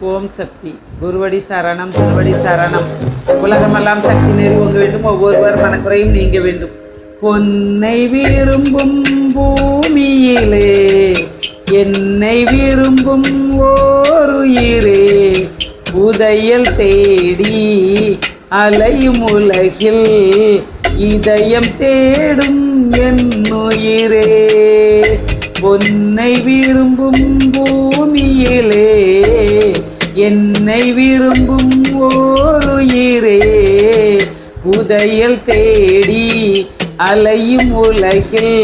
ஓம் சக்தி. குருவடி சரணம் குருவடி சரணம். உலகமெல்லாம் சக்தி நெறி ஒங்க வேண்டும். ஒவ்வொருவர் மனக்குறையும் நீங்க வேண்டும். பொன்னை விரும்பும் பூமியிலே என்னை விரும்பும் ஓருயிரே உதயல் தேடி அலையும் உலகில் இதயம் தேடும் என்னுயிரே. பொன்னை விரும்பும் பூமியிலே என்னை விரும்பும் ஓருயிரே புதையல் தேடி அலையும் உலகில்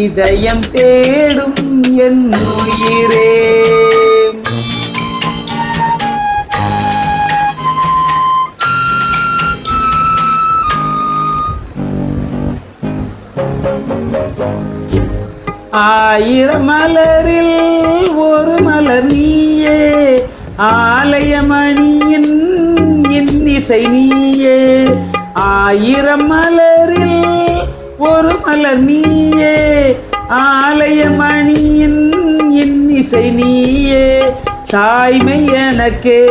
இதயம் தேடும் என் உயிரே. ஆயிரம் மலரில் ஒரு மலர் நீயே. ஆலயமணியின் இன்னிசை நீயே. ஆயிரம் மலரில் ஒரு மலர் நீயே. ஆலயமணியின் இன்னிசை நீயே. தாய்மை எனக்கே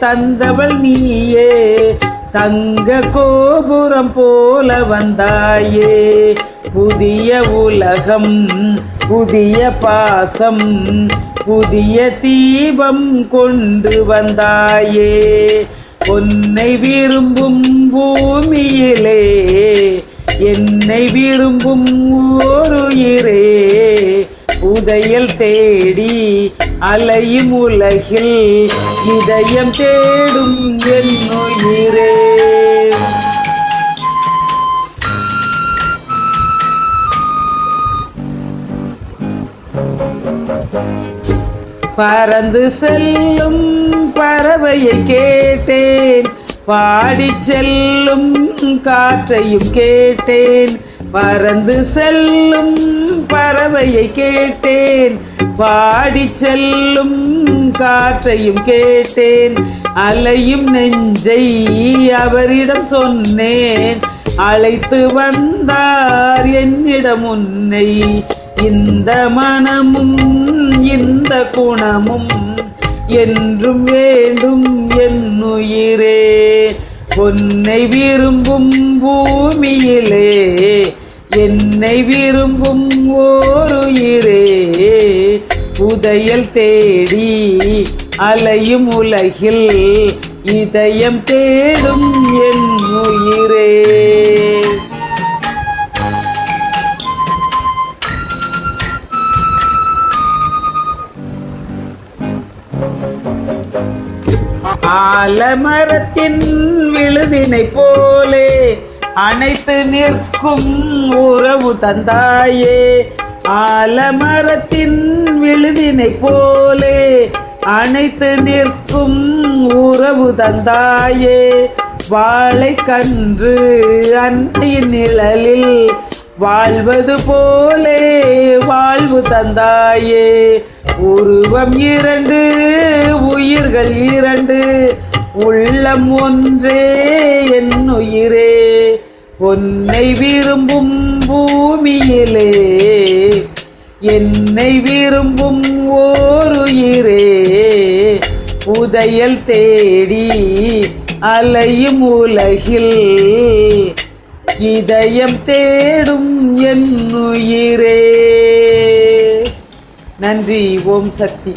தந்தவள் நீயே. தங்க கோபுரம் போல வந்தாயே. புதிய உலகம் புதிய பாசம் புதிய தீபம் கொண்டு வந்தாயே. உன்னை விரும்பும் பூமியிலே என்னை விரும்பும் ஓருயிரே உதயல் தேடி அலையும் உலகில் இதயம் தேடும் என் பறந்து செல்லும் பறவையை கேட்டேன். பாடி செல்லும் காற்றையும் கேட்டேன். பறந்து செல்லும் பறவையை கேட்டேன். பாடி செல்லும் காற்றையும் கேட்டேன். அலையும் நெஞ்சை அவரிடம் சொன்னேன். அழைத்து வந்தார் என்னிடம் உன்னை. இந்த மனமும் இந்த குணமும் என்றும் வேண்டும் என்னுயிரே பொன்னை விரும்பும் பூமியிலே என்னை விரும்பும் ஓருயிரே உதயல் தேடி அலையும் உலகில் இதயம் தேடும் என் உயிரே. ஆலமரத்தின் விழுதினை போலே அனைத்து நிற்கும் உறவு தந்தாயே. ஆலமரத்தின் விழுதினை போலே அனைத்து நிற்கும் உறவு தந்தாயே. வாழை கன்று அன்னையின் நிழலில் வாழ்வது போலே வாழ்வு தந்தாயே. உருவம் இரண்டு உயிர்கள் இரண்டு உள்ளம் ஒன்றே என் உயிரே பொன்னை விரும்பும் பூமியிலே என்னை விரும்பும் ஓருயிரே. புதையல் தேடி அலையும் உலகில் இதயம் தேடும் என் உயிரே நன்றி ஓம் சக்தி.